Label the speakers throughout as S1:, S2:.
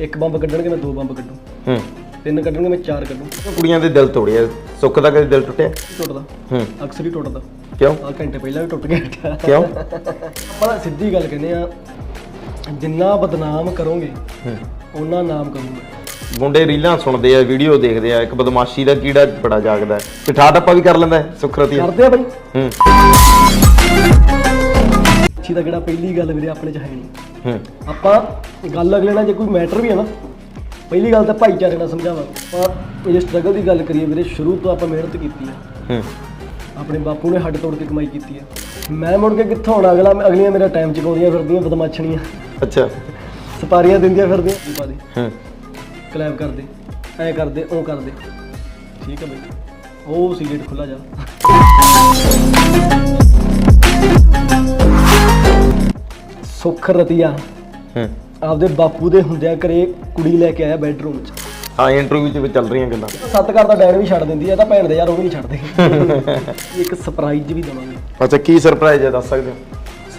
S1: ਇੱਕ ਬੰਬ ਕੱਢਣਗੇ ਮੈਂ ਦੋ ਬੰਬ ਕੱਢੂ।
S2: ਹੂੰ।
S1: ਤਿੰਨ ਕੱਢਣਗੇ ਮੈਂ ਚਾਰ ਕੱਢੂ।
S2: ਕੁੜੀਆਂ ਦੇ ਦਿਲ ਤੋੜਿਆ ਸੁੱਖ ਦਾ ਕਦੇ ਦਿਲ ਟੁੱਟਿਆ?
S1: ਟੁੱਟਦਾ।
S2: ਹੂੰ।
S1: ਅਕਸਰ ਹੀ ਟੁੱਟਦਾ।
S2: ਕਿਉਂ?
S1: ਆ ਘੰਟੇ ਪਹਿਲਾਂ ਵੀ ਟੁੱਟ ਗਿਆ
S2: ਕਿਉਂ?
S1: ਆਪਾਂ ਸਿੱਧੀ ਗੱਲ ਕਹਿੰਦੇ ਆ ਜਿੰਨਾ ਬਦਨਾਮ ਕਰੋਗੇ
S2: ਹੂੰ।
S1: ਉਹਨਾਂ ਨਾਮ ਕਰੂੰਗਾ।
S2: ਮੁੰਡੇ ਰੀਲਾਂ ਸੁਣਦੇ ਆ ਵੀਡੀਓ ਦੇਖਦੇ ਆ ਇੱਕ ਬਦਮਾਸ਼ੀ ਦਾ ਕੀੜਾ ਬੜਾ ਜਾਗਦਾ ਹੈ। ਤੇ ਠਾਠ ਆਪਾਂ ਵੀ ਕਰ ਲੈਂਦਾ ਹੈ, ਸੁੱਖ ਰਤੀਆ
S1: ਕਰਦੇ ਆ ਬਾਈ।
S2: ਹੂੰ।
S1: ਅੱਛੀ ਦਾ ਕਿਹੜਾ ਪਹਿਲੀ ਗੱਲ ਵੀਰੇ ਆਪਣੇ ਚ ਹੈ ਨਹੀਂ ਆਪਾਂ ਗੱਲ ਅਗਲੇ ਨਾਲ ਜੇ ਕੋਈ ਮੈਟਰ ਵੀ ਹੈ ਨਾ ਪਹਿਲੀ ਗੱਲ ਤਾਂ ਭਾਈਚਾਰੇ ਨਾਲ ਸਮਝਾਵਾਂਗੇ ਆਪਾਂ ਇਹ ਸਟਰਗਲ ਦੀ ਗੱਲ ਕਰੀਏ ਵੀਰੇ ਸ਼ੁਰੂ ਤੋਂ ਆਪਾਂ ਮਿਹਨਤ ਕੀਤੀ
S2: ਹੂੰ।
S1: ਆਪਣੇ ਬਾਪੂ ਨੇ ਹੱਡ ਤੋੜ ਕੇ ਕਮਾਈ ਕੀਤੀ ਆ ਮੈਂ ਮੁੜ ਕੇ ਕਿੱਥੋਂ ਆਉਣਾ ਅਗਲਾ ਅਗਲੀਆਂ ਮੇਰਾ ਟਾਈਮ ਚਕਾਉਂਦੀਆਂ ਫਿਰਦੀਆਂ ਬਦਮਾਸ਼ਣੀਆਂ।
S2: ਅੱਛਾ।
S1: ਸਪਾਰੀਆਂ ਦਿੰਦੀਆਂ ਫਿਰਦੀਆਂ ਕੀ ਪਾ ਦੇ।
S2: ਹੂੰ।
S1: ਕਲੈਬ ਕਰਦੇ ਐ ਕਰਦੇ ਉਹ ਕਰਦੇ। ਠੀਕ ਹੈ ਬਈ। ਉਹ ਸੀ ਗੇਟ ਖੁੱਲਾ ਜਾ। ਸੁੱਖ ਰਤੀਆ।
S2: ਹੂੰ।
S1: ਆਪਦੇ ਬਾਪੂ ਦੇ ਹੁੰਦਿਆਂ ਘਰੇ ਕੁੜੀ ਲੈ ਕੇ ਆਇਆ ਬੈੱਡਰੂਮ 'ਚ।
S2: ਹਾਂ ਇੰਟਰਵਿਊ 'ਚ ਵੀ ਚੱਲ ਰਹੀਆਂ ਗੱਲਾਂ।
S1: ਸੱਤ ਘਰ ਦਾ ਡੈਣ ਵੀ ਛੱਡ ਦਿੰਦੀ ਆ ਤਾਂ ਭੈਣ ਦੇ ਯਾਰ ਉਹ ਵੀ ਨਹੀਂ ਛੱਡਦੇ। ਇੱਕ ਸਰਪ੍ਰਾਈਜ਼ ਵੀ ਦਵਾਂਗੇ।
S2: ਅੱਛਾ ਕੀ ਸਰਪ੍ਰਾਈਜ਼ ਹੈ ਦੱਸ ਸਕਦੇ ਹੋ?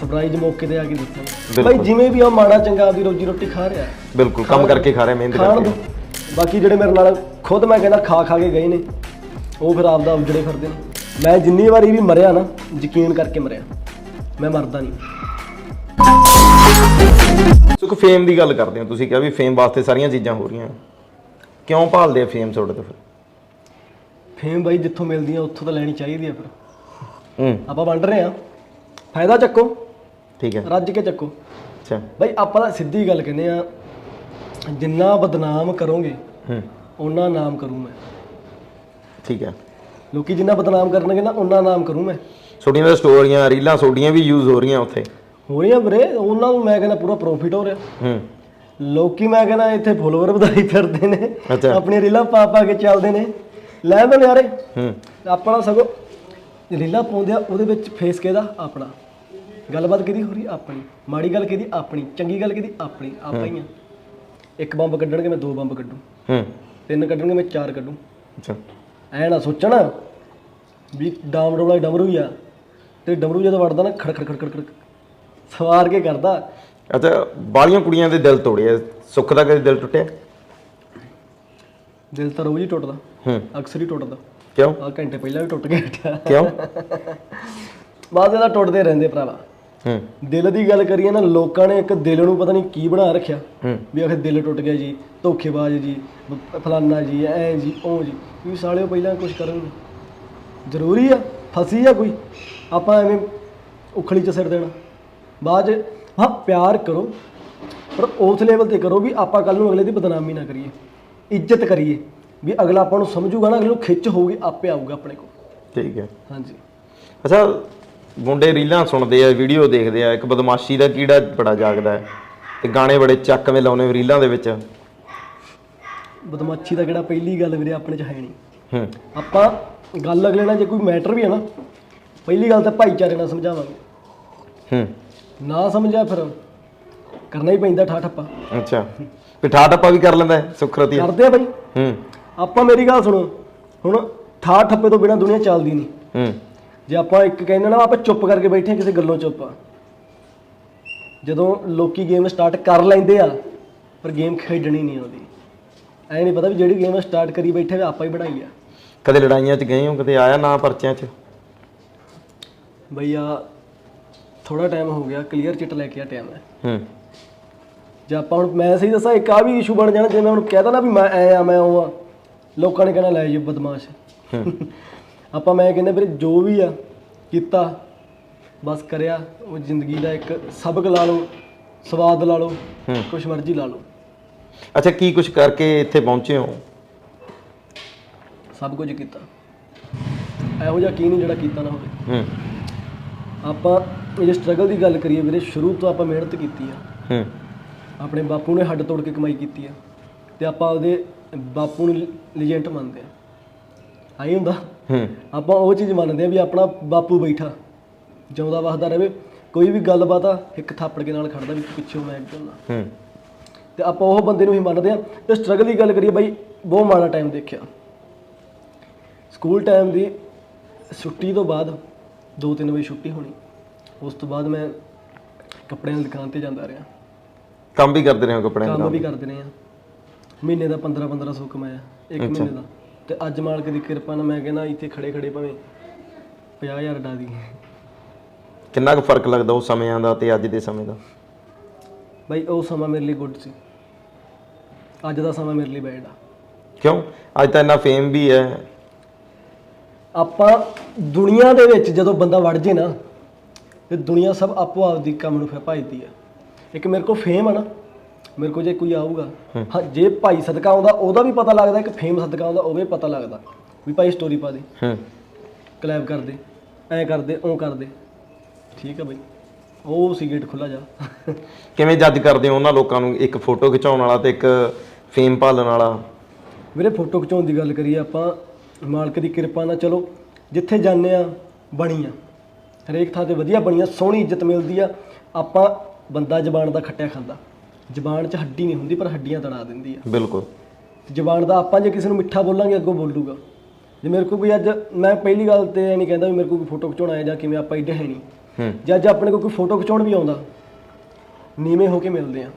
S1: ਸਰਪ੍ਰਾਈਜ਼ ਮੌਕੇ ਤੇ ਆ ਕੇ ਦੱਸਾਂਗੇ
S2: ਬਿਲਕੁਲ।
S1: ਭਾਈ ਜਿਵੇਂ ਵੀ ਆ ਮਾੜਾ ਚੰਗਾ ਆਪਦੀ ਰੋਜੀ ਰੋਟੀ ਖਾ ਰਿਹਾ।
S2: ਬਿਲਕੁਲ ਕੰਮ ਕਰਕੇ ਖਾ ਰਹੇ ਮਿਹਨਤ ਕਰਕੇ।
S1: ਬਾਕੀ ਜਿਹੜੇ ਮੇਰੇ ਨਾਲ ਖੁਦ ਮੈਂ ਕਹਿੰਦਾ ਖਾ ਖਾ ਕੇ ਗਏ ਨੇ ਉਹ ਫਿਰ ਆਪਦਾ ਉਜੜੇ ਫਿਰਦੇ ਨੇ। ਮੈਂ ਜਿੰਨੀ ਵਾਰੀ ਵੀ ਮਰਿਆ ਨਾ ਯਕੀਨ ਕਰਕੇ ਮਰਿਆ। ਮੈਂ ਮਰਦਾ ਨਹੀਂ।
S2: ਸੁਖ ਫੇਮ ਦੀ ਗੱਲ ਕਰਦੇ ਹੋ ਤੁਸੀਂ ਕਿਹਾ ਵੀ ਫੇਮ ਵਾਸਤੇ ਸਾਰੀਆਂ ਚੀਜ਼ਾਂ ਹੋ ਰਹੀਆਂ। ਕਿਉਂ ਭਾਲਦੇ ਆ ਫੇਮ ਤੁਹਾਡੇ ਤੋਂ ਫਿਰ?
S1: ਫੇਮ ਬਾਈ ਜਿੱਥੋਂ ਮਿਲਦੀ ਆ ਉੱਥੋਂ ਤਾਂ ਲੈਣੀ ਚਾਹੀਦੀ ਆ ਫਿਰ।
S2: ਹੂੰ।
S1: ਆਪਾਂ ਵੰਡ ਰਹੇ ਆ ਫਾਇਦਾ ਚੱਕੋ।
S2: ਠੀਕ ਹੈ।
S1: ਰੱਜ ਕੇ ਚੱਕੋ।
S2: ਅੱਛਾ।
S1: ਬਾਈ ਆਪਾਂ ਤਾਂ ਸਿੱਧੀ ਗੱਲ ਕਹਿੰਦੇ ਆ ਜਿੰਨਾ ਬਦਨਾਮ ਕਰੋਗੇ
S2: ਹੂੰ।
S1: ਉਹਨਾਂ ਨਾਮ ਕਰੂੰ ਮੈਂ।
S2: ਠੀਕ ਹੈ।
S1: ਲੋਕੀ ਜਿੰਨਾ ਬਦਨਾਮ ਕਰਨਗੇ ਨਾ ਉਹਨਾਂ ਨਾਮ ਕਰੂੰ ਮੈਂ।
S2: ਛੋਟੀਆਂ ਸਟੋਰੀਆਂ ਰੀਲਾਂ ਛੋਟੀਆਂ ਵੀ ਯੂਜ਼ ਹੋ ਰਹੀਆਂ ਉੱਥੇ।
S1: ਹੋ ਰਹੀਆਂ ਵੀਰੇ ਉਹਨਾਂ ਨੂੰ ਮੈਂ ਕਹਿੰਦਾ ਪੂਰਾ ਪ੍ਰੋਫਿਟ ਹੋ ਰਿਹਾ।
S2: ਹੂੰ।
S1: ਲੋਕੀ ਮੈਂ ਕਹਿੰਦਾ ਇੱਥੇ ਫੋਲੋਵਰ ਵਧਾਈ ਫਿਰਦੇ ਨੇ।
S2: ਅੱਛਾ।
S1: ਆਪਣੀਆਂ ਰੀਲਾਂ ਪਾ ਪਾ ਕੇ ਚੱਲਦੇ ਨੇ। ਲੈ ਦੋ ਯਾਰੇ
S2: ਹੂੰ।
S1: ਆਪਣਾ ਸਗੋਂ ਰੀਲਾਂ ਪਾਉਂਦੇ ਆ ਉਹਦੇ ਵਿੱਚ ਫੇਸ ਕਿਹਦਾ? ਆਪਣਾ। ਗੱਲਬਾਤ ਕਿਹਦੀ ਹੋ ਰਹੀ? ਆਪਣੀ। ਮਾੜੀ ਗੱਲ ਕਿਹਦੀ? ਆਪਣੀ। ਚੰਗੀ ਗੱਲ ਕਿਹਦੀ? ਆਪਣੀ। ਆਪਾਂ ਹੀ ਆ। ਇੱਕ ਬੰਬ ਕੱਢਣਗੇ ਮੈਂ ਦੋ ਬੰਬ ਕੱਢੂ।
S2: ਹੂੰ।
S1: ਤਿੰਨ ਕੱਢਣਗੇ ਮੈਂ ਚਾਰ ਕੱਢੂ।
S2: ਅੱਛਾ।
S1: ਐ ਨਾ ਸੋਚਣ ਵੀ ਡਾਮ ਡੋਲਾ ਡਮਰੂ ਹੀ ਆ। ਤੇ ਡਮਰੂ ਜਦੋਂ ਵੜਦਾ ਨਾ ਖੜ ਖੜ ਖੜ ਖੜ ਖੜ ਸਵਾਰ ਕੇ ਕਰਦਾ।
S2: ਅੱਛਾ ਬਾਲੀਆਂ ਕੁੜੀਆਂ ਦੇ ਦਿਲ ਤੋੜਿਆ ਸੁੱਖ ਦਾ ਕਦੇ ਦਿਲ ਟੁੱਟਿਆ?
S1: ਦਿਲ ਤਾਂ ਰੋਜ਼ ਹੀ ਟੁੱਟਦਾ।
S2: ਹੂੰ।
S1: ਅਕਸਰ ਹੀ ਟੁੱਟਦਾ।
S2: ਕਿਉਂ?
S1: ਆ ਘੰਟੇ ਪਹਿਲਾਂ ਵੀ ਟੁੱਟ ਗਿਆ
S2: ਕਿਉਂ?
S1: ਬਾਅਦ ਇਹਦਾ ਟੁੱਟਦੇ ਰਹਿੰਦੇ ਭਰਾਵਾ।
S2: ਹੂੰ।
S1: ਦਿਲ ਦੀ ਗੱਲ ਕਰੀਏ ਨਾ ਲੋਕਾਂ ਨੇ ਇੱਕ ਦਿਲ ਨੂੰ ਪਤਾ ਨਹੀਂ ਕੀ ਬਣਾ ਰੱਖਿਆ। ਵੀ ਆਖੇ ਦਿਲ ਟੁੱਟ ਗਿਆ ਜੀ ਧੋਖੇਬਾਜ਼ ਜੀ ਫਲਾਨਾ ਜੀ ਐ ਜੀ ਉਹ ਜੀ। ਵੀ ਸਾਲਿਓ ਪਹਿਲਾਂ ਕੁਝ ਕਰਨ ਜ਼ਰੂਰੀ ਆ? ਫਸੀ ਆ ਕੋਈ? ਆਪਾਂ ਐਵੇਂ ਉਖਲੀ ਚ ਸਿਰ ਦੇਣਾ। ਬਾਅਦ ਹਾਂ ਪਿਆਰ ਕਰੋ ਪਰ ਉਸ ਲੈਵਲ ਤੇ ਕਰੋ ਵੀ ਆਪਾਂ ਕੱਲ ਨੂੰ ਅਗਲੇ ਦੀ ਬਦਨਾਮੀ ਨਾ ਕਰੀਏ ਇੱਜ਼ਤ ਕਰੀਏ ਵੀ ਅਗਲਾ ਆਪਾਂ ਨੂੰ ਸਮਝੂਗਾ ਨਾ ਅਗਲੇ ਨੂੰ ਖਿੱਚ ਹੋਊਗੀ ਆਪੇ ਆਊਗਾ ਆਪਣੇ ਕੋਲ।
S2: ਠੀਕ ਹੈ।
S1: ਹਾਂਜੀ।
S2: ਅੱਛਾ ਮੁੰਡੇ ਰੀਲਾਂ ਸੁਣਦੇ ਆ ਵੀਡੀਓ ਦੇਖਦੇ ਆ ਇੱਕ ਬਦਮਾਸ਼ੀ ਦਾ ਕੀੜਾ ਬੜਾ ਜਾਗਦਾ ਹੈ ਤੇ ਗਾਣੇ ਬੜੇ ਚੱਕਵੇਂ ਲਾਉਨੇ ਰੀਲਾਂ ਦੇ ਵਿੱਚ।
S1: ਬਦਮਾਸ਼ੀ ਦਾ ਕਿਹੜਾ ਪਹਿਲੀ ਗੱਲ ਵੀਰੇ ਆਪਣੇ ਚ ਹੈ ਨਹੀਂ।
S2: ਹੂੰ।
S1: ਆਪਾਂ ਗੱਲ ਅਗਲੇ ਨਾਲ ਜੇ ਕੋਈ ਮੈਟਰ ਵੀ ਹੈ ਨਾ ਪਹਿਲੀ ਗੱਲ ਤਾਂ ਭਾਈਚਾਰੇ ਨਾਲ ਸਮਝਾਵਾਂਗੇ।
S2: ਹੂੰ।
S1: ਨਾ ਸਮਝਿਆ ਫਿਰ। ਕਰਨਾ ਹੀ ਪੈਂਦਾ ਠਾ ਠੱਪਾ।
S2: ਅੱਛਾ। ਤੇ ਆਪਾਂ ਵੀ ਕਰ ਲੈਂਦਾ ਹੈ, ਸੁੱਖ ਰਤੀਆ
S1: ਕਰਦੇ ਆ ਬਾਈ।
S2: ਹੂੰ।
S1: ਆਪਾਂ ਮੇਰੀ ਗੱਲ ਸੁਣੋ। ਹੁਣ ਠਾ ਠੱਪੇ ਤੋਂ ਬਿਨਾ ਦੁਨੀਆ ਚੱਲਦੀ ਨਹੀਂ।
S2: ਹੂੰ।
S1: ਜੇ ਆਪਾਂ ਇੱਕ ਕਹਿੰਦੇ ਨਾ ਆਪਾਂ ਚੁੱਪ ਕਰਕੇ ਬੈਠੇ ਕਿਸੇ ਗੱਲੋਂ ਚੁੱਪ। ਆ ਜਦੋਂ ਲੋਕੀ ਗੇਮ ਸਟਾਰਟ ਕਰ ਲੈਂਦੇ ਆ ਪਰ ਗੇਮ ਖੇਡਣੀ ਨਹੀਂ ਆਉਂਦੀ। ਐ ਨਹੀਂ ਪਤਾ ਵੀ ਜਿਹੜੀ ਗੇਮ ਸਟਾਰਟ ਕਰੀ ਬੈਠੇ ਆ ਆਪਾਂ ਹੀ ਬਣਾਈ ਆ।
S2: ਕਦੇ ਲੜਾਈਆਂ 'ਚ ਗਏ ਹੋ ਕਦੇ ਆਇਆ ਨਾ ਪਰਚਿਆਂ 'ਚ?
S1: ਭਈਆ ਥੋੜਾ ਟਾਈਮ ਹੋ ਗਿਆ ਕਲੀਅਰ ਚਿੱਟ ਲੈ ਕੇ ਆ ਟਾਈਮ ਹੈ।
S2: ਹੂੰ।
S1: ਜੇ ਆਪਾਂ ਹੁਣ ਮੈਂ ਸਹੀ ਦੱਸਾਂ ਇੱਕ ਆ ਵੀ ਇਸ਼ੂ ਬਣ ਜਾਣਾ ਜੇ ਮੈਂ ਹੁਣ ਕਹਿਤਾ ਨਾ ਵੀ ਮੈਂ ਐ ਆ ਮੈਂ ਉਹ ਆ ਲੋਕਾਂ ਨੇ ਕਹਿਣਾ ਲੈ ਜੀ ਬਦਮਾਸ਼। ਆਪਾਂ ਮੈਂ ਕਹਿੰਦਾ ਵੀਰੇ ਜੋ ਵੀ ਆ ਕੀਤਾ ਬਸ ਕਰਿਆ ਉਹ ਜ਼ਿੰਦਗੀ ਦਾ ਇੱਕ ਸਬਕ ਲਾ ਲਓ ਸਵਾਦ ਲਾ ਲਓ। ਕੁਛ ਮਰਜ਼ੀ ਲਾ ਲਓ।
S2: ਅੱਛਾ ਕੀ ਕੁਝ ਕਰਕੇ ਇੱਥੇ ਪਹੁੰਚੇ ਹੋ?
S1: ਸਭ ਕੁਝ ਕੀਤਾ। ਇਹੋ ਜਿਹਾ ਕੀ ਨਹੀਂ ਜਿਹੜਾ ਕੀਤਾ ਨਾ ਹੋਵੇ।
S2: ਹੂੰ।
S1: ਆਪਾਂ ਇਹ ਸਟਰਗਲ ਦੀ ਗੱਲ ਕਰੀਏ ਵੀਰੇ ਸ਼ੁਰੂ ਤੋਂ ਆਪਾਂ ਮਿਹਨਤ ਕੀਤੀ ਆ।
S2: ਹੂੰ।
S1: ਆਪਣੇ ਬਾਪੂ ਨੇ ਹੱਡ ਤੋੜ ਕੇ ਕਮਾਈ ਕੀਤੀ ਆ। ਤੇ ਆਪਾਂ ਉਹਦੇ ਬਾਪੂ ਨੂੰ ਲੀਜੈਂਟ ਮੰਨਦੇ ਆ। ਆਈ ਹੁੰਦਾ।
S2: ਹੂੰ।
S1: ਆਪਾਂ ਉਹ ਚੀਜ਼ ਮੰਨਦੇ ਆ ਵੀ ਆਪਣਾ ਬਾਪੂ ਬੈਠਾ ਜਿਉਂਦਾ ਵਸਦਾ ਰਵੇ ਕੋਈ ਵੀ ਗੱਲਬਾਤ ਆ ਇੱਕ ਥਾਪੜ ਕੇ ਨਾਲ ਖੜਦਾ ਵੀ ਪਿੱਛੋਂ ਮੈਂ ਨਾ
S2: ਹੂੰ।
S1: ਤੇ ਆਪਾਂ ਉਹ ਬੰਦੇ ਨੂੰ ਹੀ ਮੰਨਦੇ ਆ। ਤੇ ਸਟਰਗਲ ਦੀ ਗੱਲ ਕਰੀਏ ਬਾਈ ਬਹੁਤ ਮਾੜਾ ਟਾਈਮ ਦੇਖਿਆ। ਸਕੂਲ ਟਾਈਮ ਦੀ ਛੁੱਟੀ ਤੋਂ ਬਾਅਦ 2-3 ਵਜੇ ਛੁੱਟੀ ਹੋਣੀ। ਉਸ ਤੋਂ ਬਾਅਦ ਮੈਂ ਕੱਪੜਿਆਂ ਦੀ ਦੁਕਾਨ ਤੇ ਜਾਂਦਾ ਰਿਹਾ।
S2: ਕੰਮ ਵੀ ਕਰਦੇ ਰਹੇ ਹੋ ਕੱਪੜਿਆਂ
S1: ਕੰਮ
S2: ਦਾ
S1: ਵੀ ਕਰਦੇ ਰਹੇ ਆ ਮਹੀਨੇ ਦਾ 15 1500 ਕਮਾਇਆ ਇੱਕ
S2: ਅੱਛਾ।
S1: ਮਹੀਨੇ ਦਾ। ਤੇ ਅੱਜ ਮਾਲਕ ਦੀ ਕਿਰਪਾ ਨਾਲ ਮੈਂ ਕਹਿੰਦਾ ਇੱਥੇ ਖੜੇ ਖੜੇ ਭਾਵੇਂ 50000 ਡਾ ਦੀ
S2: ਕਿੰਨਾ ਕੁ ਫ਼ਰਕ ਲੱਗਦਾ ਉਸ ਸਮਿਆਂ ਦਾ ਤੇ ਅੱਜ ਦੇ ਸਮੇਂ ਦਾ?
S1: ਬਾਈ ਉਹ ਸਮਾਂ ਮੇਰੇ ਲਈ ਗੁੱਡ ਸੀ। ਅੱਜ ਦਾ ਸਮਾਂ ਮੇਰੇ ਲਈ ਬੈਡ ਆ।
S2: ਕਿਉਂ? ਅੱਜ ਤਾਂ ਇੰਨਾ ਫੇਮ ਵੀ ਹੈ।
S1: ਆਪਾਂ ਦੁਨੀਆ ਦੇ ਵਿੱਚ ਜਦੋਂ ਬੰਦਾ ਵੜ ਜੇ ਨਾ ਤੇ ਦੁਨੀਆ ਸਭ ਆਪੋ ਆਪ ਦੀ ਕੰਮ ਨੂੰ ਫਿਰ ਭਜਦੀ ਆ। ਇੱਕ ਮੇਰੇ ਕੋਲ ਫੇਮ ਆ ਨਾ ਮੇਰੇ ਕੋਲ ਜੇ ਕੋਈ ਆਊਗਾ ਹਾਂ। ਜੇ ਭਾਈ ਸਦਕਾ ਆਉਂਦਾ ਉਹਦਾ ਵੀ ਪਤਾ ਲੱਗਦਾ ਇੱਕ ਫੇਮ ਸਦਕਾ ਆਉਂਦਾ ਉਹ ਵੀ ਪਤਾ ਲੱਗਦਾ। ਵੀ ਭਾਈ ਸਟੋਰੀ ਪਾ ਦੇ।
S2: ਹੂੰ।
S1: ਕਲੈਬ ਕਰ ਦੇ ਐਂ ਕਰ ਦੇ ਉਹ ਕਰ ਦੇ। ਠੀਕ ਆ ਬਈ। ਉਹ ਸੀ ਗੇਟ ਖੁੱਲਾ ਜਾ।
S2: ਕਿਵੇਂ ਜੱਜ ਕਰਦੇ ਹੋ ਉਹਨਾਂ ਲੋਕਾਂ ਨੂੰ? ਇੱਕ ਫੋਟੋ ਖਿਚਾਉਣ ਵਾਲਾ ਤੇ ਇੱਕ ਫੇਮ ਭਾਲਣ ਵਾਲਾ।
S1: ਵੀਰੇ ਫੋਟੋ ਖਿਚਾਉਣ ਦੀ ਗੱਲ ਕਰੀਏ ਆਪਾਂ ਮਾਲਕ ਦੀ ਕਿਰਪਾ ਨਾਲ ਚਲੋ ਜਿੱਥੇ ਜਾਂਦੇ ਆ ਬਣੀ ਆ ਹਰੇਕ ਥਾਂ ਤੇ ਵਧੀਆ ਬਣੀਆਂ ਸੋਹਣੀ ਇੱਜ਼ਤ ਮਿਲਦੀ ਆ। ਆਪਾਂ ਬੰਦਾ ਜ਼ਬਾਨ ਦਾ ਖੱਟਿਆ ਖਾਂਦਾ। ਜ਼ਬਾਨ 'ਚ ਹੱਡੀ ਨਹੀਂ ਹੁੰਦੀ ਪਰ ਹੱਡੀਆਂ ਤੜਾ ਦਿੰਦੀ ਆ।
S2: ਬਿਲਕੁਲ।
S1: ਜ਼ਬਾਨ ਦਾ ਆਪਾਂ ਜੇ ਕਿਸੇ ਨੂੰ ਮਿੱਠਾ ਬੋਲਾਂਗੇ ਅੱਗੋਂ ਬੋਲੂਗਾ ਜੇ ਮੇਰੇ ਕੋਲ ਕੋਈ ਅੱਜ ਮੈਂ ਪਹਿਲੀ ਗੱਲ ਤੇ ਇਹ ਨਹੀਂ ਕਹਿੰਦਾ ਵੀ ਮੇਰੇ ਕੋਲ ਕੋਈ ਫੋਟੋ ਖਿਚਾਉਣਾ ਹੈ ਜਾਂ ਕਿਵੇਂ ਆਪਾਂ ਇੱਡੇ ਹੈ ਨਹੀਂ। ਜੇ ਅੱਜ ਆਪਣੇ ਕੋਲ ਕੋਈ ਫੋਟੋ ਖਿਚਾਉਣ ਵੀ ਆਉਂਦਾ ਨੀਵੇਂ ਹੋ ਕੇ ਮਿਲਦੇ ਆ।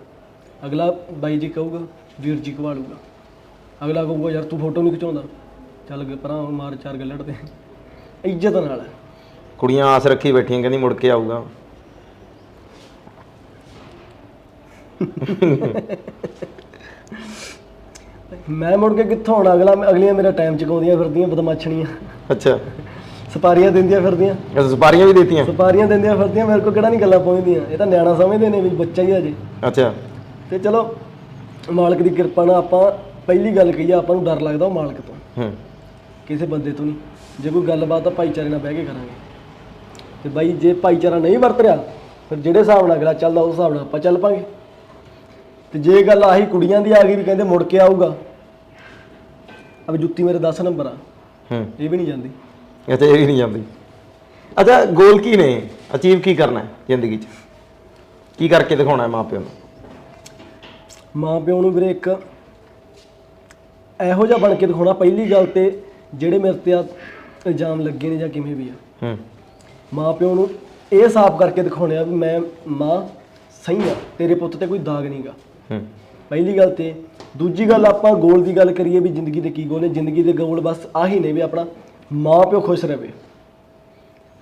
S1: ਅਗਲਾ ਬਾਈ ਜੀ ਕਹੂਗਾ ਵੀਰ ਜੀ ਘਵਾਲੂਗਾ ਅਗਲਾ ਕਹੂਗਾ ਯਾਰ ਤੂੰ ਫੋਟੋ ਨਹੀਂ ਖਿਚਾਉਂਦਾ। ਚੱਲ ਪਰਾਂ ਮਾਰ ਚਾਰ ਗੱਲੜ ਤੇ ਇੱਜ਼ਤ ਨਾਲ। ਹੈ।
S2: ਕੁੜੀਆਂ ਆਸ ਰੱਖੀ ਬੈਠੀਆਂ ਕਹਿੰਦੀ ਮੁੜ ਕੇ ਆਊਗਾ।
S1: ਮੈਂ ਮੁੜ ਕੇ ਕਿੱਥੋਂ ਆਉਣਾ? ਅਗਲਾ ਅਗਲੀਆਂ ਮੇਰਾ ਟਾਈਮ ਚਕਾਉਂਦੀਆਂ ਫਿਰਦੀਆਂ ਬਦਮਾਸ਼ਣੀਆਂ।
S2: ਅੱਛਾ।
S1: ਸਪਾਰੀਆਂ ਦਿੰਦੀਆਂ ਫਿਰਦੀਆਂ।
S2: ਇਹ ਸਪਾਰੀਆਂ ਵੀ ਦੇਤੀਆਂ?
S1: ਸਪਾਰੀਆਂ ਦਿੰਦੀਆਂ ਫਿਰਦੀਆਂ ਮੇਰੇ ਕੋਲ ਕਿਹੜਾ ਨਹੀਂ ਗੱਲਾਂ ਪਹੁੰਚਦੀਆਂ। ਇਹ ਤਾਂ ਨਿਆਣਾ ਸਮਝਦੇ ਨੇ ਵੀ ਬੱਚਾ ਹੀ ਆ ਜੇ।
S2: ਅੱਛਾ।
S1: ਤੇ ਚਲੋ ਮਾਲਕ ਦੀ ਕਿਰਪਾ ਨਾਲ ਆਪਾਂ ਪਹਿਲੀ ਗੱਲ ਕਹੀਏ ਆਪਾਂ ਨੂੰ ਡਰ ਲੱਗਦਾ ਉਹ ਮਾਲਕ ਤੋਂ।
S2: ਹੂੰ।
S1: ਕਿਸੇ ਬੰਦੇ ਤੋਂ ਨਹੀਂ। ਜੇ ਕੋਈ ਗੱਲਬਾਤ ਤਾਂ ਭਾਈਚਾਰੇ ਨਾਲ ਬਹਿ ਕੇ ਕਰਾਂਗੇ। ਤੇ ਬਾਈ ਜੇ ਭਾਈਚਾਰਾ ਨਹੀਂ ਵਰਤ ਰਿਹਾ ਫਿਰ ਜਿਹੜੇ ਹਿਸਾਬ ਨਾਲ ਅਗਲਾ ਚੱਲਦਾ ਉਸ ਹਿਸਾਬ ਨਾਲ ਆਪਾਂ ਚੱਲ ਪਾਂਗੇ। ਤੇ ਜੇ ਗੱਲ ਆਹੀ ਕੁੜੀਆਂ ਦੀ ਆ ਗਈ ਵੀ ਕਹਿੰਦੇ ਮੁੜ ਕੇ ਆਊਗਾ ਅਬ ਜੁੱਤੀ ਮੇਰੇ 10 ਨੰਬਰ ਆ।
S2: ਹੂੰ।
S1: ਇਹ ਵੀ ਨਹੀਂ ਜਾਂਦੀ।
S2: ਅੱਛਾ ਇਹ ਵੀ ਨਹੀਂ ਜਾਂਦੀ। ਅੱਛਾ ਗੋਲ ਕੀ ਨੇ? ਅਚੀਵ ਕੀ ਕਰਨਾ ਹੈ ਜ਼ਿੰਦਗੀ 'ਚ? ਕੀ ਕਰਕੇ ਦਿਖਾਉਣਾ ਹੈ ਮਾਪਿਆਂ ਨੂੰ?
S1: ਮਾਂ ਪਿਓ ਨੂੰ ਵੀਰੇ ਇੱਕ ਇਹੋ ਜਿਹਾ ਬਣ ਕੇ ਦਿਖਾਉਣਾ ਪਹਿਲੀ ਗੱਲ ਤੇ ਜਿਹੜੇ ਮੇਰੇ ਤੇ ਆ ਇਲਜ਼ਾਮ ਲੱਗੇ ਨੇ ਜਾਂ ਕਿਵੇਂ ਵੀ ਆ।
S2: ਹੂੰ।
S1: ਮਾਂ ਪਿਓ ਨੂੰ ਇਹ ਸਾਫ਼ ਕਰਕੇ ਦਿਖਾਉਣੇ ਆ ਵੀ ਮੈਂ ਮਾਂ ਸਹੀ ਆ ਤੇਰੇ ਪੁੱਤ ਤੇ ਕੋਈ ਦਾਗ ਨਹੀਂਗਾ
S2: ਹੂੰ।
S1: ਪਹਿਲੀ ਗੱਲ ਤੇ ਦੂਜੀ ਗੱਲ ਆਪਾਂ ਗੋਲ ਦੀ ਗੱਲ ਕਰੀਏ ਵੀ ਜ਼ਿੰਦਗੀ ਦੇ ਕੀ ਗੋਲ ਨੇ ਜ਼ਿੰਦਗੀ ਦੇ ਗੋਲ ਬਸ ਆਹੀ ਨੇ ਵੀ ਆਪਣਾ ਮਾਂ ਪਿਓ ਖੁਸ਼ ਰਹੇ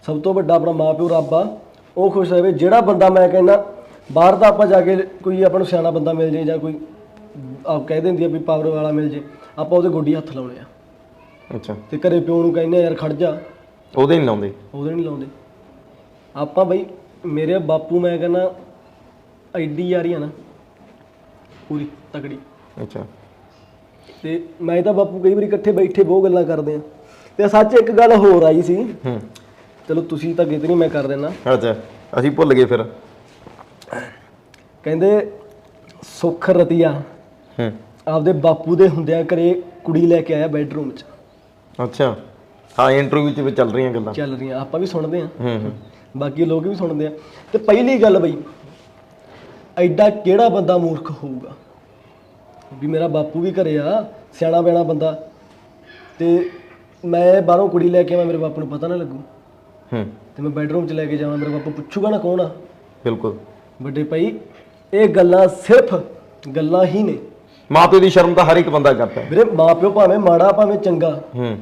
S1: ਸਭ ਤੋਂ ਵੱਡਾ ਆਪਣਾ ਮਾਂ ਪਿਓ ਰੱਬ ਆ ਉਹ ਖੁਸ਼ ਰਹੇ ਜਿਹੜਾ ਬੰਦਾ ਮੈਂ ਕਹਿੰਦਾ ਬਾਹਰ ਦਾ ਆਪਾਂ ਜਾ ਕੇ ਕੋਈ ਆਪਾਂ ਨੂੰ ਸਿਆਣਾ ਬੰਦਾ ਮਿਲ ਜੇ ਜਾਂ ਕੋਈ ਆਪ ਕਹਿ ਦਿੰਦੀ ਆ ਵੀ ਪਾਵਰ ਵਾਲਾ ਮਿਲ ਜੇ ਆਪਾਂ ਉਹਦੇ ਗੋਡੀ ਹੱਥ ਲਾਉਣੇ ਆ।
S2: ਅੱਛਾ।
S1: ਤੇ ਘਰੇ ਪਿਓ ਨੂੰ ਕਹਿੰਦੇ ਯਾਰ ਖੜ ਜਾ।
S2: ਉਹਦੇ ਨਹੀਂ ਲਾਉਂਦੇ।
S1: ਉਹਦੇ ਨਹੀਂ ਲਾਉਂਦੇ। ਆਪਾਂ ਬਈ ਮੇਰੇ ਬਾਪੂ ਮੈਂ ਕਹਿੰਦਾ ਐਡੀ ਯਾਰੀ ਆ ਨਾ ਪੂਰੀ ਤਕੜੀ।
S2: ਅੱਛਾ।
S1: ਤੇ ਮੈਂ ਤਾਂ ਬਾਪੂ ਕਈ ਵਾਰੀ ਇਕੱਠੇ ਬੈਠੇ ਬਹੁਤ ਗੱਲਾਂ ਕਰਦੇ ਆ। ਤੇ ਸੱਚ ਇੱਕ ਗੱਲ ਹੋਰ ਆਈ ਸੀ।
S2: ਹੂੰ।
S1: ਚਲੋ ਤੁਸੀਂ ਤਾਂ ਕਿਤੇ ਨਹੀਂ ਮੈਂ ਕਰ ਦੇਣਾ।
S2: ਅੱਛਾ ਅਸੀਂ ਭੁੱਲ ਗਏ ਫਿਰ।
S1: ਕਹਿੰਦੇ ਸੁੱਖ ਰਤੀਆ
S2: ਹੂੰ।
S1: ਆਪਦੇ ਬਾਪੂ ਦੇ ਹੁੰਦਿਆਂ ਘਰੇ ਕੁੜੀ ਲੈ ਕੇ ਆਇਆ ਬੈੱਡਰੂਮ 'ਚ।
S2: ਅੱਛਾ। ਹਾਂ ਇੰਟਰਵਿਊ 'ਚ ਵੀ ਚੱਲ ਰਹੀਆਂ ਗੱਲਾਂ।
S1: ਚੱਲ ਰਹੀਆਂ ਆਪਾਂ ਵੀ ਸੁਣਦੇ ਆ
S2: ਹੂੰ ਹੂੰ।
S1: ਬਾਕੀ ਲੋਕ ਵੀ ਸੁਣਦੇ ਆ। ਤੇ ਪਹਿਲੀ ਗੱਲ ਬਈ ਐਡਾ ਕਿਹੜਾ ਬੰਦਾ ਮੂਰਖ ਹੋਊਗਾ? ਵੀ ਮੇਰਾ ਬਾਪੂ ਵੀ ਘਰੇ ਆ ਸਿਆਣਾ ਬੈਣਾ ਬੰਦਾ। ਤੇ ਮੈਂ ਬਾਹਰੋਂ ਕੁੜੀ ਲੈ ਕੇ ਆਵਾਂ ਮੇਰੇ ਬਾਪੂ ਨੂੰ ਪਤਾ ਨਾ ਲੱਗੂ।
S2: ਹੂੰ।
S1: ਤੇ ਮੈਂ ਬੈੱਡਰੂਮ 'ਚ ਲੈ ਕੇ ਜਾਵਾਂ ਮੇਰਾ ਬਾਪੂ ਪੁੱਛੂਗਾ ਨਾ ਕੌਣ ਆ?
S2: ਬਿਲਕੁਲ।
S1: ਵੱਡੇ ਭਾਈ ਇਹ ਗੱਲਾਂ ਸਿਰਫ ਗੱਲਾਂ ਹੀ ਨੇ।
S2: ਮਾਪਿਓ ਦੀ ਸ਼ਰਮ ਤਾਂ ਹਰ ਇੱਕ ਬੰਦਾ ਕਰਦਾ।
S1: ਵੀਰੇ ਮਾਪਿਓ ਭਾਵੇਂ ਮਾੜਾ ਭਾਵੇਂ ਚੰਗਾ।
S2: ਹੂੰ।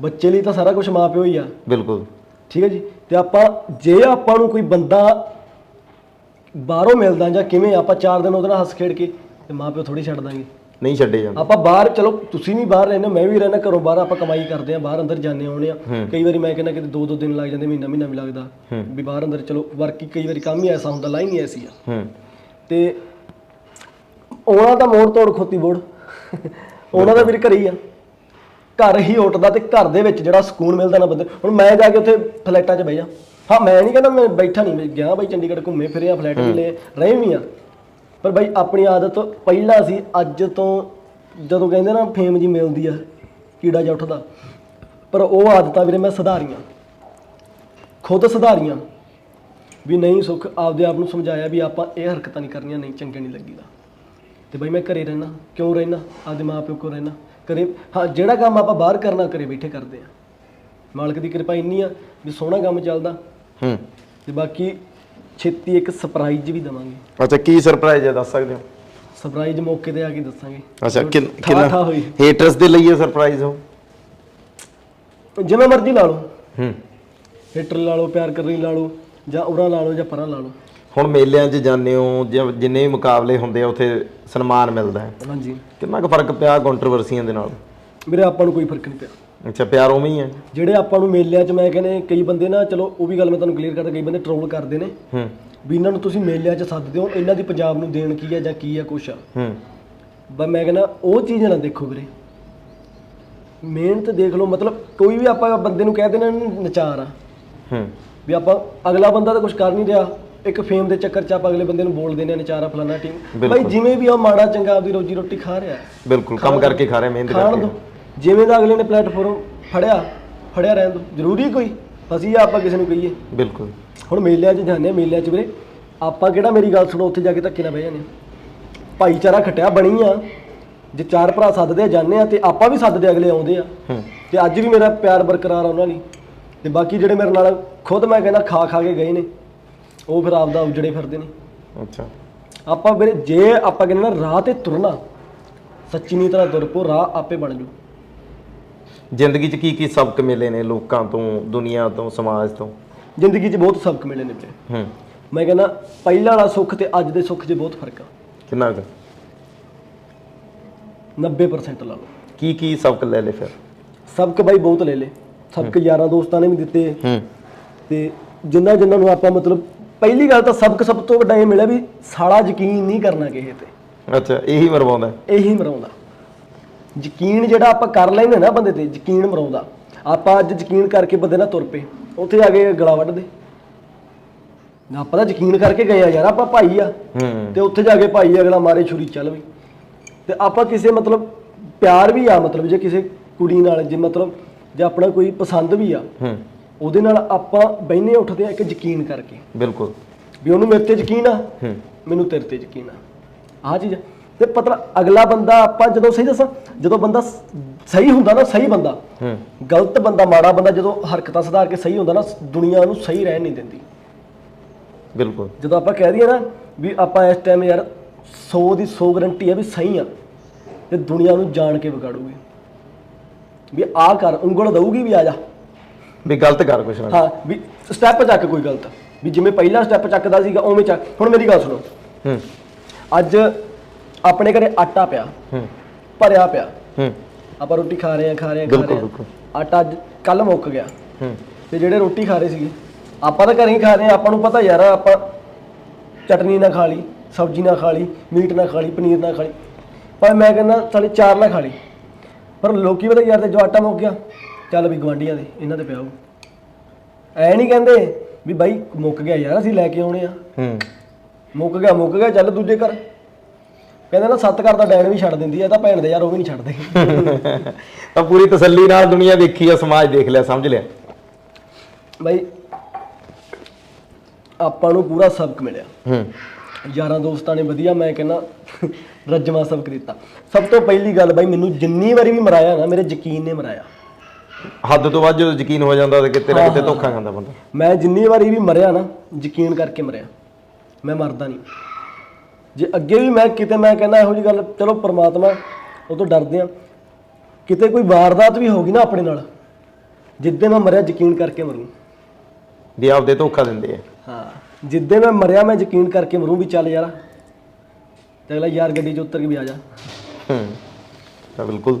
S1: ਬੱਚੇ ਲਈ ਤਾਂ ਸਾਰਾ ਕੁਝ ਮਾਪਿਓ ਹੀ ਆ।
S2: ਬਿਲਕੁਲ।
S1: ਠੀਕ ਹੈ ਜੀ? ਤੇ ਆਪਾਂ ਜੇ ਆਪਾਂ ਨੂੰ ਕੋਈ ਬੰਦਾ ਬਾਹਰੋਂ ਮਿਲਦਾ ਜਾਂ ਕਿਵੇਂ ਆਪਾਂ ਚਾਰ ਦਿਨ ਉਹਦੇ ਨਾਲ ਹੱਸ ਖੇਡ ਕੇ ਤੇ ਮਾਪਿਓ ਥੋੜੀ ਛੱਡ ਦਾਂਗੇ।
S2: ਨਹੀਂ ਛੱਡੇ ਜਾਂਦੇ।
S1: ਆਪਾਂ ਬਾਹਰ ਚਲੋ ਤੁਸੀਂ ਵੀ ਬਾਹਰ ਰਹਿੰਦੇ ਮੈਂ ਵੀ ਰਹਿਣਾ ਘਰੋਂ ਬਾਹਰ ਆਪਾਂ ਕਮਾਈ ਕਰਦੇ ਆ ਬਾਹਰ ਅੰਦਰ ਜਾਂਦੇ ਆਉਣੇ ਆ। ਕਈ ਵਾਰੀ ਮੈਂ ਕਹਿੰਦਾ ਕਿ ਦੋ ਦੋ ਦਿਨ ਲੱਗ ਜਾਂਦੇ ਮਹੀਨਾ ਮਹੀਨਾ ਵੀ ਲੱਗਦਾ। ਵੀ ਬਾਹਰ ਅੰਦਰ ਚਲੋ ਵਰਕ ਹੀ ਕਈ ਵਾਰੀ ਕੰਮ ਹੀ ਐਸਾ ਹੁੰਦਾ ਲਾਈਨ ਹੀ ਐਸੀ ਆ। ਤੇ ਉਹਨਾਂ ਦਾ ਮੋੜ ਤੋੜ ਖੋਤੀ ਬੋੜ ਉਹਨਾਂ ਦਾ ਵੀਰ ਘਰੇ ਹੀ ਆ। ਘਰ ਹੀ ਉੱਠਦਾ ਤੇ ਘਰ ਦੇ ਵਿੱਚ ਜਿਹੜਾ ਸਕੂਨ ਮਿਲਦਾ ਨਾ ਬੰਦੇ ਹੁਣ ਮੈਂ ਜਾ ਕੇ ਉੱਥੇ ਫਲੈਟਾਂ 'ਚ ਬਹਿ ਜਾ। ਹਾਂ ਮੈਂ ਨਹੀਂ ਕਹਿੰਦਾ ਮੈਂ ਬੈਠਾ ਨਹੀਂ ਗਿਆ ਬਾਈ ਚੰਡੀਗੜ੍ਹ ਘੁੰਮੇ ਫਿਰੇ ਆ ਫਲੈਟ ਵੀ ਲਏ ਰਹੇ ਵੀ ਆ। ਪਰ ਬਾਈ ਆਪਣੀ ਆਦਤ ਪਹਿਲਾਂ ਸੀ ਅੱਜ ਤੋਂ ਜਦੋਂ ਕਹਿੰਦੇ ਨਾ ਫੇਮ ਜੀ ਮਿਲਦੀ ਆ ਕੀੜਾ ਜਿਹਾ ਉੱਠਦਾ। ਪਰ ਉਹ ਆਦਤਾਂ ਵੀਰੇ ਮੈਂ ਸੁਧਾਰੀਆਂ। ਖੁਦ ਸੁਧਾਰੀਆਂ। ਵੀ ਨਹੀਂ ਸੁੱਖ ਆਪਦੇ ਆਪ ਨੂੰ ਸਮਝਾਇਆ ਵੀ ਆਪਾਂ ਇਹ ਹਰਕਤਾਂ ਨਹੀਂ ਕਰਨੀਆਂ ਨਹੀਂ ਚੰਗੇ ਨਹੀਂ ਲੱਗੀਦਾ। ਤੇ ਬਈ ਮੈਂ ਘਰੇ ਰਹਿਣਾ ਕਿਉਂ ਰਹਿਣਾ? ਆਪਦੇ ਮਾਪਿਓ ਕੋਲ ਰਹਿਣਾ। ਘਰੇ ਹਾਂ ਜਿਹੜਾ ਕੰਮ ਆਪਾਂ ਬਾਹਰ ਕਰਨਾ ਘਰੇ ਬੈਠੇ ਕਰਦੇ ਆ। ਮਾਲਕ ਦੀ ਕਿਰਪਾ ਇੰਨੀ ਆ ਵੀ ਸੋਹਣਾ ਕੰਮ ਚੱਲਦਾ।
S2: ਹੂੰ।
S1: ਤੇ ਬਾਕੀ ਛੇਤੀ ਇੱਕ ਸਰਪ੍ਰਾਈਜ਼ ਵੀ ਦਵਾਂਗੇ।
S2: ਅੱਛਾ ਕੀ ਸਰਪ੍ਰਾਈਜ਼ ਹੈ ਦੱਸ ਸਕਦੇ ਹੋ?
S1: ਸਰਪ੍ਰਾਈਜ਼ ਮੌਕੇ ਤੇ ਆ ਕੇ ਦੱਸਾਂਗੇ।
S2: ਅੱਛਾ ਕਿੰਨ-
S1: ਠਾ
S2: ਕਿੰਨਾ
S1: ਹੋਈ।
S2: ਹੇਟਰਸ ਦੇ ਲਈ ਸਰਪ੍ਰਾਈਜ਼ ਹੋ
S1: ਜਿਵੇਂ ਮਰਜ਼ੀ ਲਾ ਲਓ।
S2: ਹੂੰ।
S1: ਹੀਟਰ ਲਾ ਲਓ ਪਿਆਰ ਕਰਨੀ ਲਾ ਲਓ ਜਾਂ ਉਰਾਂ ਲਾ ਲਓ ਜਾਂ ਪਰਾਂ ਲਾ ਲਓ।
S2: ਹੁਣ ਮੇਲਿਆਂ 'ਚ ਜਾਂਦੇ ਹੋ ਜਾਂ ਜਿੰਨੇ ਵੀ ਮੁਕਾਬਲੇ ਹੁੰਦੇ ਆ ਉੱਥੇ ਸਨਮਾਨ ਮਿਲਦਾ ਹੈ।
S1: ਹਾਂਜੀ।
S2: ਕਿੰਨਾ ਕੁ ਫ਼ਰਕ ਪਿਆ ਕੰਟਰੋਵਰਸੀਆਂ ਦੇ ਨਾਲ?
S1: ਵੀਰੇ ਆਪਾਂ ਨੂੰ ਕੋਈ ਫ਼ਰਕ ਨਹੀਂ ਪਿਆ।
S2: ਅੱਛਾ ਪਿਆਰ ਉਵੇਂ ਹੀ ਹੈ?
S1: ਜਿਹੜੇ ਆਪਾਂ ਨੂੰ ਮੇਲਿਆਂ 'ਚ ਮੈਂ ਕਹਿੰਦੇ ਕਈ ਬੰਦੇ ਨਾ ਚਲੋ ਉਹ ਵੀ ਗੱਲ ਮੈਂ ਤੁਹਾਨੂੰ ਕਲੀਅਰ ਕਰਦਾ ਕਈ ਬੰਦੇ ਟਰੋਲ ਕਰਦੇ ਨੇ।
S2: ਹੂੰ।
S1: ਵੀ ਇਹਨਾਂ ਨੂੰ ਤੁਸੀਂ ਮੇਲਿਆਂ 'ਚ ਸੱਦਦੇ ਹੋ ਇਹਨਾਂ ਦੀ ਪੰਜਾਬ ਨੂੰ ਦੇਣ ਕੀ ਆ ਜਾਂ ਕੀ ਆ ਕੁਛ ਆ।
S2: ਹੂੰ।
S1: ਬਸ ਮੈਂ ਕਹਿੰਦਾ ਉਹ ਚੀਜ਼ ਨਾ ਦੇਖੋ ਵੀਰੇ। ਮਿਹਨਤ ਦੇਖ ਲਓ ਮਤਲਬ ਕੋਈ ਵੀ ਆਪਾਂ ਬੰਦੇ ਨੂੰ ਕਹਿ ਦੇਣਾ ਨਚਾਰ ਆ।
S2: ਹੂੰ।
S1: ਵੀ ਆਪਾਂ ਅਗਲਾ ਬੰਦਾ ਤਾਂ ਕੁਝ ਕਰ ਨਹੀਂ ਰਿਹਾ। ਇੱਕ ਫੇਮ ਦੇ ਚੱਕਰ 'ਚ ਆਪਾਂ ਅਗਲੇ ਬੰਦੇ ਨੂੰ ਬੋਲ ਦਿੰਦੇ ਆ ਨਚਾਰਾ ਫਲਾਣਾ ਟੀਮ। ਭਾਈ ਜਿਵੇਂ ਵੀ ਆ ਮਾੜਾ ਚੰਗਾ ਆਪਦੀ ਰੋਜੀ ਰੋਟੀ ਖਾ ਰਿਹਾ।
S2: ਬਿਲਕੁਲ ਕੰਮ ਕਰਕੇ ਖਾ ਰਹੇ ਮਿਹਨਤ
S1: ਖਾਣ
S2: ਕਰਕੇ।
S1: ਦੋ। ਜਿਵੇਂ ਦਾ ਅਗਲੇ ਨੇ ਪਲੇਟਫਾਰਮ ਫੜਿਆ ਫੜਿਆ ਰਹਿਣ ਦੋ। ਜ਼ਰੂਰੀ ਕੋਈ? ਅਸੀਂ ਆ ਆਪਾਂ ਕਿਸੇ ਨੂੰ ਕਹੀਏ?
S2: ਬਿਲਕੁਲ।
S1: ਹੁਣ ਮੇਲਿਆਂ 'ਚ ਜਾਂਦੇ ਆ ਮੇਲਿਆਂ 'ਚ ਵੀਰੇ ਆਪਾਂ ਕਿਹੜਾ ਮੇਰੀ ਗੱਲ ਸੁਣੋ ਉੱਥੇ ਜਾ ਕੇ ਧੱਕੇ ਨਾ ਬਹਿ ਜਾਂਦੇ। ਭਾਈਚਾਰਾ ਖਟਿਆ ਬਣੀ ਆ। ਜੇ ਚਾਰ ਭਰਾ ਸੱਦਦੇ ਆ ਜਾਂਦੇ ਆ ਤੇ ਆਪਾਂ ਵੀ ਸੱਦਦੇ ਅਗਲੇ ਆਉਂਦੇ ਆ। ਤੇ ਅੱਜ ਵੀ ਮੇਰਾ ਪਿਆਰ ਬਰਕਰਾਰ ਆ ਉਹਨਾਂ ਲਈ। ਤੇ ਬਾਕੀ ਜਿਹੜੇ ਮੇਰੇ ਨਾਲ ਖੁਦ ਮੈਂ ਕਹਿੰਦਾ ਖਾ ਖਾ ਕੇ ਗਏ ਨੇ ਉਹ ਫਿਰ ਆਪਦਾ ਉਜੜੇ ਫਿਰਦੇ ਨੇ।
S2: ਅੱਛਾ।
S1: ਆਪਾਂ ਵੀਰੇ ਜੇ ਆਪਾਂ ਕਹਿੰਦੇ ਨਾ ਰਾਹ ਤੇ ਤੁਰਨਾ ਸੱਚੀ ਨੀ ਤਰ੍ਹਾਂ ਤੁਰ ਪੋ ਰਾਹ ਆਪੇ ਬਣ ਜੂ।
S2: ਜ਼ਿੰਦਗੀ 'ਚ ਕੀ ਕੀ ਸਬਕ ਮਿਲੇ ਨੇ ਲੋਕਾਂ ਤੋਂ ਦੁਨੀਆ ਤੋਂ ਸਮਾਜ ਤੋਂ?
S1: ਜ਼ਿੰਦਗੀ 'ਚ ਬਹੁਤ ਸਬਕ ਮਿਲੇ ਨੇ ਵੀਰੇ।
S2: ਹੂੰ।
S1: ਮੈਂ ਕਹਿੰਦਾ ਪਹਿਲਾਂ ਵਾਲਾ ਸੁੱਖ ਤੇ ਅੱਜ ਦੇ ਸੁੱਖ 'ਚ ਬਹੁਤ ਫ਼ਰਕ ਆ।
S2: ਕਿੰਨਾ ਕੁ?
S1: 90% ਲਾ ਲਓ।
S2: ਕੀ ਕੀ ਸਬਕ ਲੈ ਲੈ ਫਿਰ?
S1: ਸਬਕ ਬਾਈ ਬਹੁਤ ਲੈ ਲੇ ਸਬਕ ਯਾਰਾਂ ਦੋਸਤਾਂ ਨੇ ਵੀ ਦਿੱਤੇ।
S2: ਹੂੰ।
S1: ਤੇ ਜਿੰਨਾ ਜਿੰਨਾਂ ਨੂੰ ਆਪਾਂ ਮਤਲਬ ਪਹਿਲੀ ਗੱਲ ਤਾਂ ਸਬਕ ਸਭ ਤੋਂ ਵੱਡਾ ਇਹ ਮਿਲਿਆ ਵੀ ਸਾਲਾ ਯਕੀਨ ਨਹੀਂ ਕਰਨਾ ਕਿਸੇ ਤੇ।
S2: ਅੱਛਾ ਇਹੀ ਮਰਵਾਉਂਦਾ।
S1: ਇਹੀ ਮਰਾਉਂਦਾ ਯਕੀਨ ਜਿਹੜਾ ਆਪਾਂ ਕਰ ਲੈਂਦੇ ਨਾ ਬੰਦੇ ਤੇ ਯਕੀਨ ਮਰਾਉਂਦਾ ਆਪਾਂ ਅੱਜ ਯਕੀਨ ਕਰਕੇ ਬੰਦੇ ਨਾਲ ਤੁਰ ਪਏ ਉੱਥੇ ਜਾ ਕੇ ਗਲਾ ਵੱਢ ਦੇ ਨਾ ਆਪਾਂ ਤਾਂ ਯਕੀਨ ਕਰਕੇ ਗਏ ਆ ਯਾਰ ਆਪਾਂ ਭਾਈ ਆ।
S2: ਹੂੰ।
S1: ਤੇ ਉੱਥੇ ਜਾ ਕੇ ਭਾਈ ਅਗਲਾ ਮਾਰੇ ਛੁਰੀ ਚੱਲ ਵੀ। ਤੇ ਆਪਾਂ ਕਿਸੇ ਮਤਲਬ ਪਿਆਰ ਵੀ ਆ ਮਤਲਬ ਜੇ ਕਿਸੇ ਕੁੜੀ ਨਾਲ ਜੇ ਮਤਲਬ ਜੇ ਆਪਣਾ ਕੋਈ ਪਸੰਦ ਵੀ ਆ।
S2: ਹੂੰ।
S1: ਉਹਦੇ ਨਾਲ ਆਪਾਂ ਬਹਿਨੇ ਉੱਠਦੇ ਆ ਇੱਕ ਯਕੀਨ ਕਰਕੇ।
S2: ਬਿਲਕੁਲ।
S1: ਵੀ ਉਹਨੂੰ ਮੇਰੇ ਤੇ ਯਕੀਨ ਆ ਮੈਨੂੰ ਤੇਰੇ ਤੇ ਯਕੀਨ ਆ। ਆਹ ਚੀਜ਼ ਆ। ਤੇ ਪਤਾ ਅਗਲਾ ਬੰਦਾ ਆਪਾਂ ਜਦੋਂ ਸਹੀ ਦੱਸਾਂ ਜਦੋਂ ਬੰਦਾ ਸਹੀ ਹੁੰਦਾ ਨਾ ਸਹੀ ਬੰਦਾ।
S2: ਹੂੰ।
S1: ਗਲਤ ਬੰਦਾ ਮਾੜਾ ਬੰਦਾ ਜਦੋਂ ਹਰਕਤਾਂ ਸੁਧਾਰ ਕੇ ਸਹੀ ਹੁੰਦਾ ਨਾ ਦੁਨੀਆ ਉਹਨੂੰ ਸਹੀ ਰਹਿਣ ਨਹੀਂ ਦਿੰਦੀ।
S2: ਬਿਲਕੁਲ।
S1: ਜਦੋਂ ਆਪਾਂ ਕਹਿ ਦਈਏ ਨਾ ਵੀ ਆਪਾਂ ਇਸ ਟਾਈਮ ਯਾਰ 100 ਦੀ 100 ਗਰੰਟੀ ਹੈ ਵੀ ਸਹੀ ਆ ਤੇ ਦੁਨੀਆ ਨੂੰ ਜਾਣ ਕੇ ਵਿਗਾੜੂਗੀ। ਵੀ ਆ ਕਰ ਉਂਗਲ ਦਊਗੀ ਵੀ ਆ ਜਾ।
S2: ਵੀ ਗਲਤ ਕਰ ਕੁਛ ਨਾ।
S1: ਹਾਂ ਵੀ ਸਟੈਪ ਚੱਕ ਕੋਈ ਗਲਤ। ਵੀ ਜਿਵੇਂ ਪਹਿਲਾ ਸਟੈਪ ਚੱਕਦਾ ਸੀਗਾ ਉਵੇਂ ਚੱਕ। ਹੁਣ ਮੇਰੀ ਗੱਲ ਸੁਣੋ।
S2: ਹੂੰ।
S1: ਅੱਜ ਆਪਣੇ ਘਰੇ ਆਟਾ ਪਿਆ।
S2: ਹੂੰ।
S1: ਭਰਿਆ ਪਿਆ।
S2: ਹੂੰ।
S1: ਆਪਾਂ ਰੋਟੀ ਖਾ ਰਹੇ ਆ ਖਾ ਰਹੇ ਆ ਖਾ
S2: ਬਿਲਕੁਲ,
S1: ਰਹੇ
S2: ਬਿਲਕੁਲ।
S1: ਆ ਆਟਾ ਅੱਜ ਕੱਲ ਮੁੱਕ ਗਿਆ।
S2: ਹੂੰ।
S1: ਤੇ ਜਿਹੜੇ ਰੋਟੀ ਖਾ ਰਹੇ ਸੀਗੇ ਆਪਾਂ ਤਾਂ ਘਰੇ ਹੀ ਖਾ ਰਹੇ ਆ ਆਪਾਂ ਨੂੰ ਪਤਾ ਯਾਰ ਆਪਾਂ ਚਟਨੀ ਨਾ ਖਾ ਲਈ ਸਬਜ਼ੀ ਨਾ ਖਾ ਲਈ ਮੀਟ ਨਾ ਖਾ ਲਈ ਪਨੀਰ ਨਾ ਖਾ ਲਈ। ਪਰ ਮੈਂ ਕਹਿੰਦਾ ਸਾਲੇ ਚਾਰ ਨਾ ਖਾ ਲਈ। ਪਰ ਲੋਕੀ ਪਤਾ ਯਾਰ ਤੇ ਜੋ ਆਟਾ ਮੁੱਕ ਗਿਆ ਚੱਲ ਵੀ ਗਵਾਂਡੀਆਂ ਦੇ ਇਹਨਾਂ ਦੇ ਪਿਆਓ ਐ ਨਹੀਂ ਕਹਿੰਦੇ ਵੀ ਬਾਈ ਮੁੱਕ ਗਿਆ ਯਾਰ ਅਸੀਂ ਲੈ ਕੇ ਆਉਣੇ ਆ।
S2: ਹੂੰ।
S1: ਮੁੱਕ ਗਿਆ ਮੁੱਕ ਗਿਆ ਚੱਲ ਦੂਜੇ ਘਰ। ਕਹਿੰਦੇ ਨਾ ਸੱਤ ਘਰ ਦਾ ਡੈਣ ਵੀ ਛੱਡ ਦਿੰਦੀ ਆ ਤਾਂ ਭੈਣ ਦੇ ਯਾਰ ਉਹ ਵੀ ਨਹੀਂ ਛੱਡਦੇ।
S2: ਤਾਂ ਪੂਰੀ ਤਸੱਲੀ ਨਾਲ ਦੁਨੀਆ ਦੇਖੀ ਆ ਸਮਾਜ ਦੇਖ ਲਿਆ ਸਮਝ ਲਿਆ।
S1: ਬਾਈ ਆਪਾਂ ਨੂੰ ਪੂਰਾ ਸਬਕ ਮਿਲਿਆ।
S2: ਹੂੰ।
S1: ਯਾਰਾਂ ਦੋਸਤਾਂ ਨੇ ਵਧੀਆ ਮੈਂ ਕਹਿੰਦਾ ਰੱਜਵਾ ਸਬਕ ਦਿੱਤਾ। ਸਭ ਤੋਂ ਪਹਿਲੀ ਗੱਲ ਬਾਈ ਮੈਨੂੰ ਜਿੰਨੀ ਵਾਰੀ ਵੀ ਮਰਾਇਆ ਨਾ ਮੇਰੇ ਯਕੀਨ ਨੇ ਮਰਾਇਆ।
S2: ਹੱਦ ਤੋਂ ਵੱਧ ਜਦੋਂ ਯਕੀਨ ਹੋ ਜਾਂਦਾ ਤਾਂ ਕਿਤੇ ਨਾ ਕਿਤੇ ਧੋਖਾ ਖਾਂਦਾ ਬੰਦਾ।
S1: ਮੈਂ ਜਿੰਨੀ ਵਾਰੀ ਵੀ ਮਰਿਆ ਨਾ ਯਕੀਨ ਕਰਕੇ ਮਰਿਆ। ਮੈਂ ਮਰਦਾ ਨਹੀਂ। ਜੇ ਅੱਗੇ ਵੀ ਮੈਂ ਕਿਤੇ ਮੈਂ ਕਹਿੰਦਾ ਇਹੋ ਜੀ ਗੱਲ ਚਲੋ ਪ੍ਰਮਾਤਮਾ ਉਹ ਤੋਂ ਡਰਦੇ ਆ ਕਿਤੇ ਕੋਈ ਵਾਰਦਾਤ ਵੀ ਹੋਗੀ ਨਾ ਆਪਣੇ ਨਾਲ ਜਿੱਦੇ ਮੈਂ ਮਰਿਆ ਯਕੀਨ ਕਰਕੇ ਮਰੂੰ।
S2: ਵੀ ਆਪਦੇ ਧੋਖਾ ਦਿੰਦੇ ਆ।
S1: ਹਾਂ ਜਿੱਦੇ ਮੈਂ ਮਰਿਆ ਮੈਂ ਯਕੀਨ ਕਰਕੇ ਮਰੂੰ ਵੀ ਚੱਲ ਯਾਰ। ਤੇ ਅਗਲਾ ਯਾਰ ਗੱਡੀ 'ਚ ਉਤਰ ਕੇ ਵੀ ਆ ਜਾ।
S2: ਹੂੰ ਤਾਂ ਬਿਲਕੁਲ।